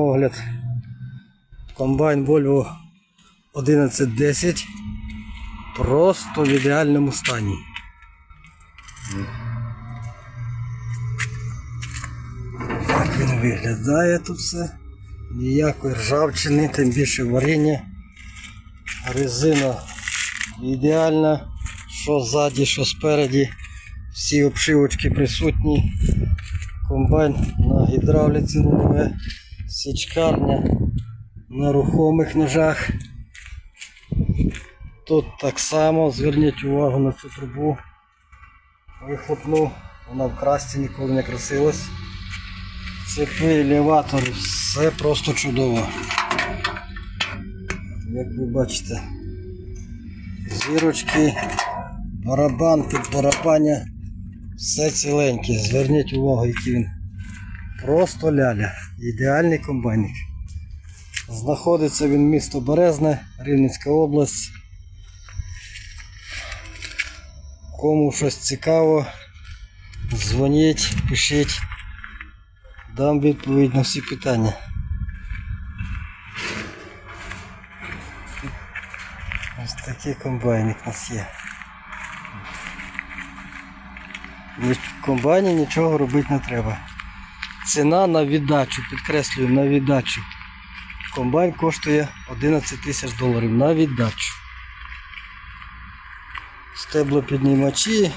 Огляд. Комбайн Volvo 1110 просто в ідеальному стані. Так він виглядає тут все. Ніякої ржавчини, тим більше варіння. Резина ідеальна, що ззаді, що спереді. Всі обшивочки присутні. Комбайн на гідравліці рульове, січкарня на рухомих ножах. Тут так само зверніть увагу на цю трубу. Вихлопну, вона в красці ніколи не красилась. Цепи, елеватор, все просто чудово. Як ви бачите, зірочки, барабан під барабаня, все ціленьке. Зверніть увагу, який він просто ляля. Ідеальний комбайник. Знаходиться він місто Березне, Рівненська область. Кому щось цікаво, дзвоніть, пишіть. Дам відповідь на всі питання. Ось такий комбайник у нас є. В комбайні нічого робити не треба. Ціна на віддачу, підкреслюю, на віддачу. Комбайн коштує 11 тисяч доларів на віддачу. Стеблопіднімачі.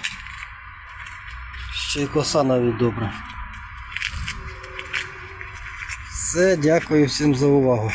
Ще й коса навіть добра. Все, дякую всім за увагу.